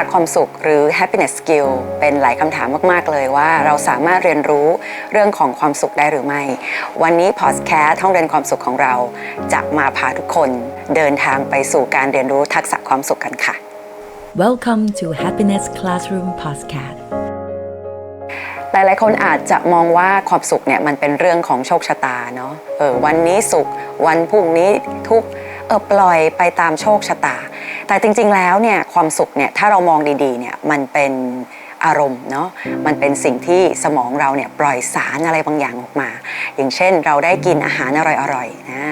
ษะความสุขหรือ happiness skill เป็นหลายคำถามมาก ๆ เลยว่าเราสามารถเรียนรู้เรื่องของความสุขได้หรือไม่ วันนี้พอดแคสต์ห้องเรียนความสุขของเรา จะมาพาทุกคนเดินทางไปสู่การเรียนรู้ทักษะความสุขกันค่ะ Welcome to Happiness Classroom Podcast. หลายๆ คนอาจจะมองว่าความสุขเนี่ยมันเป็นเรื่องของโชคชะตาเนาะเออวันนี้สุข วันพรุ่งนี้ทุกข์เออปล่อยไปตามโชคชะตา แต่จริงๆแล้วเนี่ยความสุขเนี่ยถ้าเรามองดีๆเนี่ยมันเป็นอารมณ์เนาะมันเป็นสิ่งที่สมองเราเนี่ยปล่อยสารอะไรบางอย่างออกมา อย่างเช่นเราได้กินอาหารอร่อยๆนะ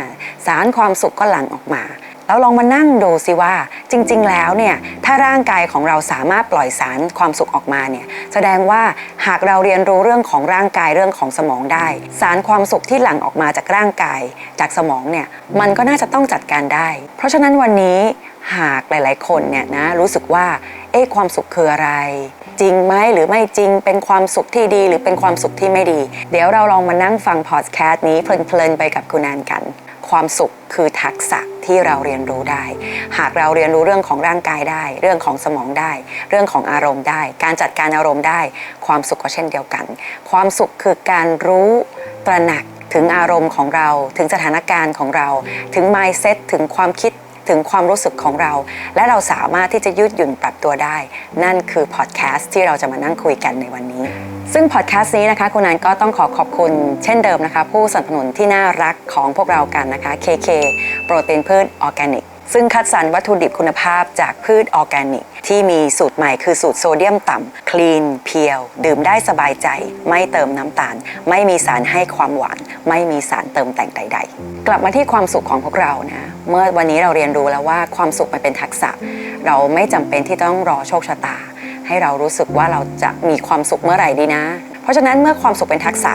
สารความสุขก็หลั่งออกมาแล้วลองมานั่งดูสิว่าจริง ๆ แล้วเนี่ยถ้าร่างกายของเราสามารถปล่อยสารความสุขออกมาเนี่ยแสดงว่าหากเราเรียนรู้เรื่องของร่างกายเรื่องของสมองได้ สารความสุขที่หลั่งออกมาจากร่างกายจากสมองเนี่ยมันก็น่าจะต้องจัดการได้ เพราะฉะนั้นวันนี้ หากหลาย ๆ คนเนี่ยนะรู้สึกว่าเอ๊ะความสุขคืออะไร จริงไหมหรือไม่จริงเป็นความสุขที่ดีหรือเป็นความสุขที่ไม่ดี เดี๋ยวเราลองมานั่งฟังพอดแคสต์นี้เพลิน ๆ ไปกับคุณแอนกัน ความสุขคือทักษะที่เราเรียนรู้ได้ หากเราเรียนรู้เรื่องของร่างกายได้ เรื่องของสมองได้ เรื่องของอารมณ์ได้ การจัดการอารมณ์ได้ ความสุขก็เช่นเดียวกัน ความสุขคือการรู้ตระหนักถึงอารมณ์ของเรา ถึงสถานการณ์ของเรา ถึง mindset ถึงความคิด ถึงความรู้สึกของเรา และเราสามารถที่จะยืดหยุ่นปรับตัวได้ นั่นคือพอดแคสต์ที่เราจะมานั่งคุยกันในวันนี้ ซึ่งพอดแคสต์นี้นะคะคุณนันก็ต้องขอขอบคุณเช่นเดิมนะคะ ผู้สนับสนุนที่น่ารักของพวกเรากันนะคะ KK โปรตีนพืชออร์แกนิก ซึ่งคัดสรรวัตถุดิบคุณภาพจากพืชออร์แกนิก ที่มีสูตรใหม่คือสูตรโซเดียมต่ำคลีน เพียว ดื่มได้สบายใจ ไม่เติมน้ำตาล ไม่มีสารให้ความหวาน ไม่มีสารเติมแต่งใด ๆ กลับมาที่ความสุขของพวกเรานะเมื่อวันนี้เราเรียนรู้แล้วว่าความสุขมันเป็นทักษะ เราไม่จำเป็นที่ต้องรอโชคชะตา ให้เรารู้สึกว่าเราจะมีความสุขเมื่อไหร่ดีนะ เพราะฉะนั้นเมื่อความสุขเป็นทักษะ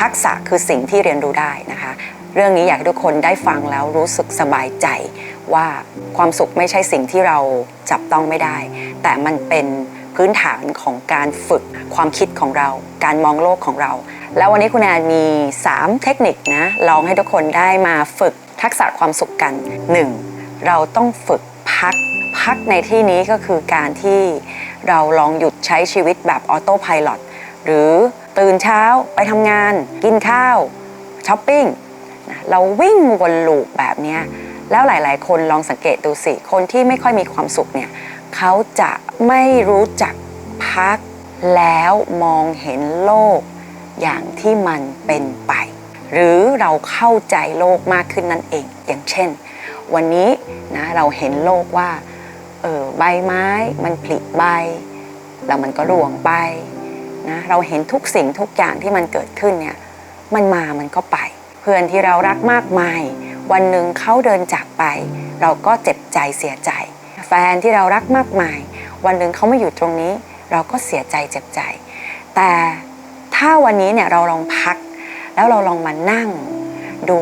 ทักษะคือสิ่งที่เรียนรู้ได้นะคะ เรื่องนี้อยากให้ทุกคนได้ฟังแล้วรู้สึกสบายใจ ว่าความสุขไม่ใช่สิ่งที่เราจับต้องไม่ได้ แต่มันเป็นพื้นฐานของการฝึกความคิดของเรา การมองโลกของเรา แล้ววันนี้คุณแอนมี 3 เทคนิคนะลองให้ทุกคนได้มาฝึกทักษะความสุขกัน 1. เราต้องฝึกพักพักในที่นี้ก็คือการที่เราลองหยุดใช้ชีวิตแบบออโต้พายロหรือตื่นเช้าไปทำงาน กินข้าวช้อปปิ้งเราวิ่งวนลูปแบบเนี้ย แล้วหลาย ๆ คนลองสังเกตดูสิ คนที่ไม่ค่อยมีความสุขเนี่ยเขาจะไม่รู้จักพักแล้วมองเห็นโลกอย่างที่มันเป็นไป หรือเราเข้าใจโลกมากขึ้นนั่นเอง อย่างเช่น วันนี้นะเราเห็นโลกว่าเออใบไม้มันผลิใบ แล้วมันก็ร่วงไปนะเราเห็นทุกสิ่งทุกอย่างที่มันเกิดขึ้นเนี่ยมันมามันก็ไป เพื่อนที่เรารักมากมาย วันหนึ่งเขาเดินจากไป เราก็เจ็บใจเสียใจ แฟนที่เรารักมากมาย วันหนึ่งเขาไม่อยู่ตรงนี้ เราก็เสียใจเจ็บใจ แต่ถ้าวันนี้เนี่ยเราลองพัก แล้วเราลองมานั่งดู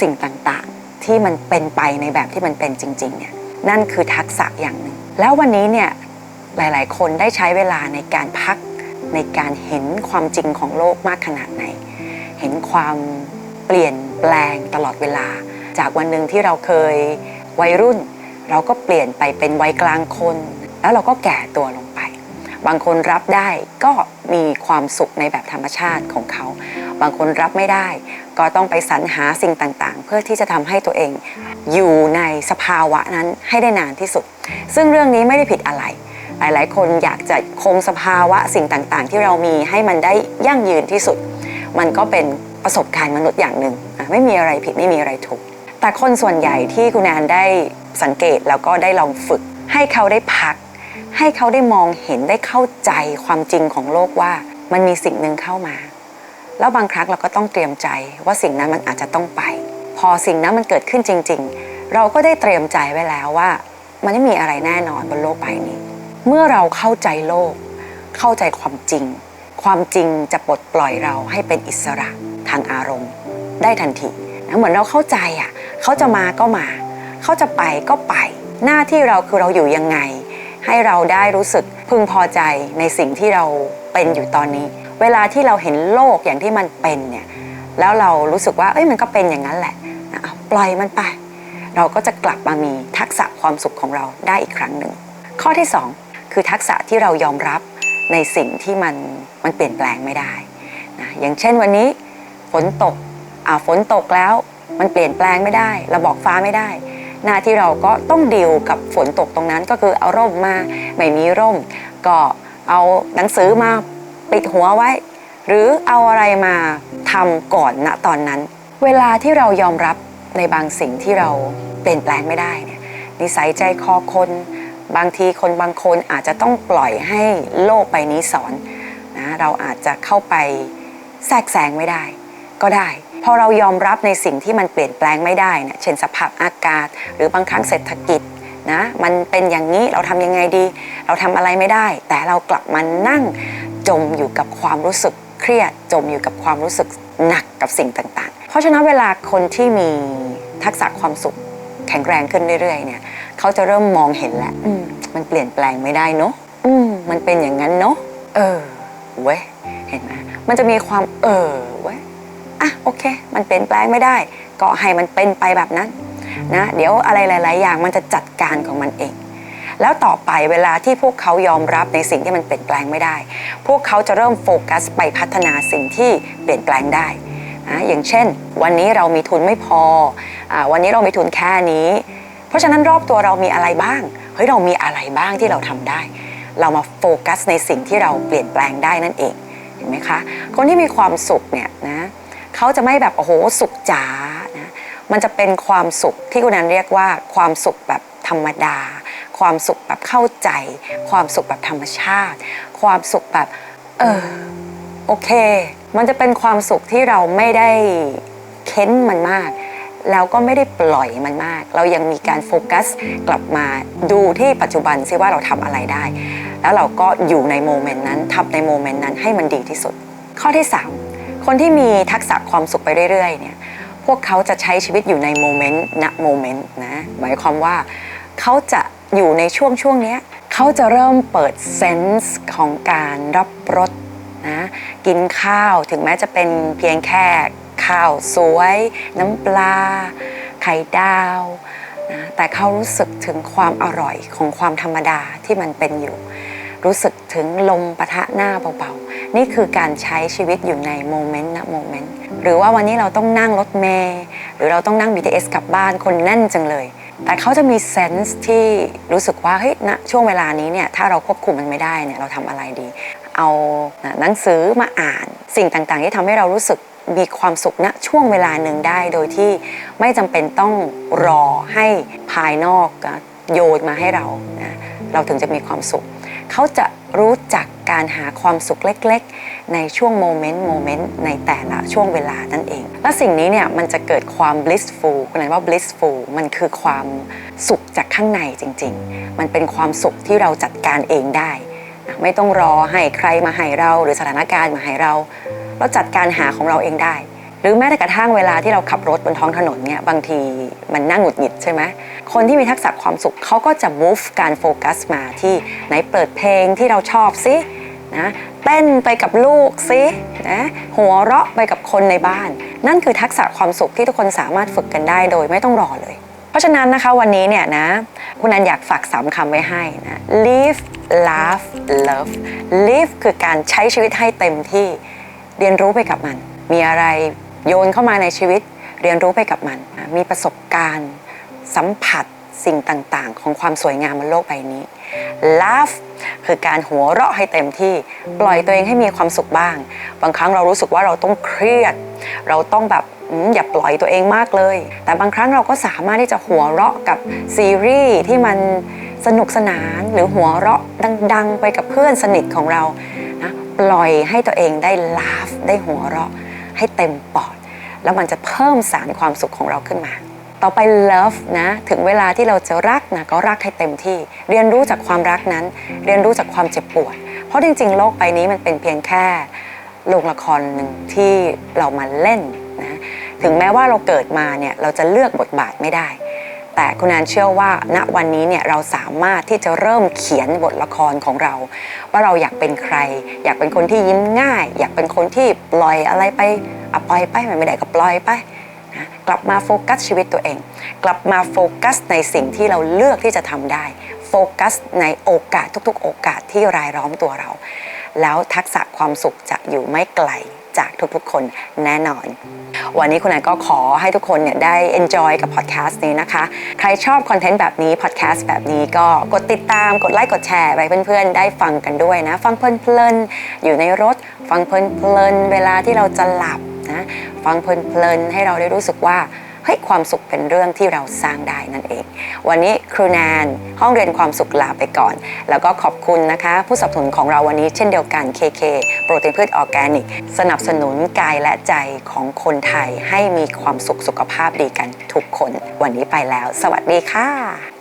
สิ่งต่างๆ ที่มันเป็นไปในแบบที่มันเป็นจริงๆเนี่ยนั่นคือทักษะอย่างหนึ่ง แล้ววันนี้เนี่ยหลายๆ คนได้ใช้เวลาในการพักในการเห็นความจริงของโลกมากขนาดไหน เห็นความเปลี่ยน แปลงตลอดเวลา จากวันหนึ่งที่เราเคยวัยรุ่น เราก็เปลี่ยนไปเป็นวัยกลางคน แล้วเราก็แก่ตัวลงไป บางคนรับได้ก็มีความสุขในแบบธรรมชาติของเขา บางคนรับไม่ได้ ก็ต้องไปสรรหาสิ่งต่างๆ เพื่อที่จะทำให้ตัวเอง อยู่ในสภาวะนั้นให้ได้นานที่สุด ซึ่งเรื่องนี้ไม่ได้ผิดอะไรหลายๆ คนอยากจะคงสภาวะสิ่งต่างๆ ที่เรามีให้มันได้ยั่งยืนที่สุด มันก็เป็นประสบการณ์มนุษย์อย่างหนึ่ง ไม่มีอะไรผิดไม่มีอะไรถูก แต่คนส่วนใหญ่ที่คุณแอนได้สังเกตแล้วก็ได้ลองฝึก ให้เขาได้พัก ให้เขาได้มองเห็นได้เข้าใจความจริงของโลกว่ามันมีสิ่งหนึ่งเข้ามา แล้วบางครั้งเราก็ต้องเตรียมใจว่าสิ่งนั้นมันอาจจะต้องไป พอสิ่งนั้นมันเกิดขึ้นจริง ๆ เราก็ได้เตรียมใจไว้แล้วว่า มันไม่มีอะไรแน่นอนบนโลกใบนี้ เมื่อเราเข้าใจโลก เข้าใจความจริง ความจริงจะปลดปล่อยเราให้เป็นอิสระทางอารมณ์ ได้ทันทีนะเหมือนเราเข้าใจอะเขาจะมาก็มา เขาจะไปก็ไป หน้าที่เราคือเราอยู่ยังไง ให้เราได้รู้สึกพึงพอใจในสิ่งที่เราเป็นอยู่ตอนนี้ เวลาที่เราเห็นโลกอย่างที่มันเป็นเนี่ยแล้วเรารู้สึกว่าเอ้ยมันก็เป็นอย่างนั้นแหละนะเอาปล่อยมันไป เราก็จะกลับมามีทักษะความสุขของเราได้อีกครั้งหนึ่งข้อที่ 2 คือทักษะที่เรายอมรับในสิ่งที่มันมันเปลี่ยนแปลงไม่ได้นะอย่างเช่นวันนี้ฝนตก ฝนตกแล้วมันเปลี่ยนแปลงไม่ได้เราบอกฟ้าไม่ได้ หน้าที่เราก็ต้องดิวกับฝนตกตรงนั้นก็คือเอาร่มมาไม่มีร่ม ก็เอาหนังสือมาปิดหัวไว้ หรือเอาอะไรมาทำก่อนณตอนนั้น เวลาที่เรายอมรับในบางสิ่งที่เราเปลี่ยนแปลงไม่ได้เนี่ยนิสัยใจคอคน บางทีคนบางคนอาจจะต้องปล่อยให้โลกใบนี้สอนนะเราอาจจะเข้าไปแทรกแซงไม่ได้ ก็ได้ พอเรายอมรับในสิ่งที่มันเปลี่ยนแปลงไม่ได้เนี่ยเช่นสภาพอากาศ หรือบางครั้งเศรษฐกิจนะมันเป็นอย่างนี้เราทำยังไงดี เราทำอะไรไม่ได้ แต่เรากลับมานั่งจมอยู่กับความรู้สึกเครียดจมอยู่กับความรู้สึกหนักกับสิ่งต่างๆ เพราะฉะนั้นเวลาคนที่มีทักษะความสุขแข็งแรงขึ้นเรื่อยๆเนี่ยเขาจะเริ่มมองเห็นแล้วมมันเปลี่ยนแปลงไม่ได้เนาะมมันเป็นอย่างนั้นเนาะเออเว้ยเห็นไหมมันจะมีความเออเว โอเค มันเปลี่ยนแปลงไม่ได้ ก็ให้มันเป็นไปแบบนั้นนะเดี๋ยวอะไรหลาย ๆ อย่างมันจะจัดการของมันเอง แล้วต่อไปเวลาที่พวกเขายอมรับในสิ่งที่มันเปลี่ยนแปลงไม่ได้ พวกเขาจะเริ่มโฟกัสไปพัฒนาสิ่งที่เปลี่ยนแปลงได้นะอย่างเช่น วันนี้เรามีทุนไม่พออวันนี้เรามีทุนแค่นี้ เพราะฉะนั้นรอบตัวเรามีอะไรบ้างเฮ้ยเรามีอะไรบ้างที่เราทำได้ เรามาโฟกัสในสิ่งที่เราเปลี่ยนแปลงได้นั่นเองเห็นไหมคะ คนที่มีความสุขเนี่ยนะ เขาจะไม่แบบโอ้โหสุขจ๋านะมันจะเป็นความสุขที่คุณนันเรียกว่าความสุขแบบธรรมดา ความสุขแบบเข้าใจ ความสุขแบบธรรมชาติ ความสุขแบบ เออโอเค มันจะเป็นความสุขที่เราไม่ได้เค้นมันมากแล้วก็ไม่ได้ปล่อยมันมาก เรายังมีการโฟกัสกลับมาดูที่ปัจจุบันซิว่าเราทำอะไรได้ แล้วเราก็อยู่ในโมเมนต์นั้นทำในโมเมนต์นั้นให้มันดีที่สุด ข้อที่ 3 คนที่มีทักษะความสุขไปเรื่อยๆเนี่ยพวกเขาจะใช้ชีวิตอยู่ในโมเมนต์ณโมเมนต์นะหมายความว่าเขาจะอยู่ในช่วงช่วงเนี้ยเขาจะเริ่มเปิดเซนส์ของการรับรสนะกินข้าวถึงแม้จะเป็นเพียงแค่ข้าวสวย น้ำปลา ไข่ดาวนะแต่เขารู้สึกถึงความอร่อยของความธรรมดาที่มันเป็นอยู่ รู้สึกถึงลมปะทะหน้าเบาๆ นี่คือการใช้ชีวิตอยู่ในโมเมนต์นะโมเมนต์หรือว่าวันนี้เราต้องนั่งรถเมล์หรือเราต้องนั่ง BTS กลับบ้านคนแน่นจังเลย แต่เขาจะมีเซนส์ที่รู้สึกว่าเฮ้ยณช่วงเวลานี้เนี่ยถ้าเราควบคุมมันไม่ได้เนี่ยเราทำอะไรดี เอาหนังสือมาอ่านสิ่งต่างๆ ที่ทำให้เรารู้สึกมีความสุขณช่วงเวลาหนึ่งได้โดยที่ไม่จำเป็นต้องรอให้ภายนอกโยนมาให้เรานะเราถึงจะมีความสุข เขาจะรู้จักการหาความสุขเล็กๆ ในช่วงโมเมนต์โมเมนต์ในแต่ละช่วงเวลานั่นเอง และสิ่งนี้เนี่ยมันจะเกิดความ blissful คุณนั้นว่า blissful มันคือความสุขจากข้างในจริง ๆ มันเป็นความสุขที่เราจัดการเองได้ ไม่ต้องรอให้ใครมาให้เราหรือสถานการณ์มาให้เรา เราจัดการหาของเราเองได้ หรือแม้แต่กระทั่งเวลาที่เราขับรถบนท้องถนนเนี่ยบางทีมันนั่งหงุดหงิดใช่ไหมคนที่มีทักษะความสุขเขาก็จะ move การโฟกัสมาที่ไหนเปิดเพลงที่เราชอบสินะเต้นไปกับลูกสินะหัวเราะไปกับคนในบ้าน นั่นคือทักษะความสุขที่ทุกคนสามารถฝึกกันได้โดยไม่ต้องรอเลย เพราะฉะนั้นนะคะวันนี้เนี่ยนะคุณนันอยากฝากสามคำไว้ให้นะ live laugh love live คือการใช้ชีวิตให้เต็มที่เรียนรู้ไปกับมัน มีอะไร โยนเข้ามาในชีวิตเรียนรู้ไปกับมัน มีประสบการณ์ สัมผัสสิ่งต่างๆ ของความสวยงามบนโลกใบนี้ laugh คือการหัวเราะให้เต็มที่ ปล่อยตัวเองให้มีความสุขบ้าง บางครั้งเรารู้สึกว่าเราต้องเครียด เราต้องแบบอย่าปล่อยตัวเองมากเลย แต่บางครั้งเราก็สามารถที่จะหัวเราะกับซีรีส์ที่มันสนุกสนานหรือหัวเราะดัง ๆ ไปกับเพื่อนสนิทของเรานะปล่อยให้ตัวเองได้ laugh ได้หัวเราะ ให้เต็มปอด แล้วมันจะเพิ่มสารความสุขของเราขึ้นมา ต่อไป love นะถึงเวลาที่เราจะรักนะก็รักให้เต็มที่ เรียนรู้จากความรักนั้น เรียนรู้จากความเจ็บปวด เพราะจริง ๆ โลกใบนี้มันเป็นเพียงแค่โรงละครหนึ่งที่เรามาเล่นนะถึงแม้ว่าเราเกิดมาเนี่ยเราจะเลือกบทบาทไม่ได้ แต่คุณแอนเชื่อว่าณวันนี้เนี่ยเราสามารถที่จะเริ่มเขียนบทละครของเรา ว่าเราอยากเป็นใคร อยากเป็นคนที่ยิ้มง่าย อยากเป็นคนที่ปล่อยอะไรไปอะปล่อยไปมันไม่ได้ก็ปล่อยไปนะกลับมาโฟกัสชีวิตตัวเอง กลับมาโฟกัสในสิ่งที่เราเลือกที่จะทำได้ โฟกัสในโอกาสทุกๆ โอกาสที่รายล้อมตัวเรา แล้วทักษะความสุขจะอยู่ไม่ไกล จากทุกๆคนแน่นอน วันนี้คุณนายก็ขอให้ทุกคนเนี่ยได้ enjoy กับพอดแคสต์นี้นะคะ ใครชอบคอนเทนต์แบบนี้พอดแคสต์แบบนี้ก็กดติดตามกดไลค์กดแชร์ไปเพื่อนๆ ได้ฟังกันด้วยนะ ฟังเพลินๆอยู่ในรถ ฟังเพลินๆเวลาที่เราจะหลับนะฟังเพลินๆให้เราได้รู้สึกว่า เฮ้ยความสุขเป็นเรื่องที่เราสร้างได้นั่นเอง วันนี้ครูแนนห้องเรียนความสุขลาไปก่อน แล้วก็ขอบคุณนะคะ ผู้สนับสนุนของเราวันนี้เช่นเดียวกัน KK โปรตีนพืชออร์แกนิก สนับสนุนกายและใจของคนไทยให้มีความสุขสุขภาพดีกันทุกคน วันนี้ไปแล้ว สวัสดีค่ะ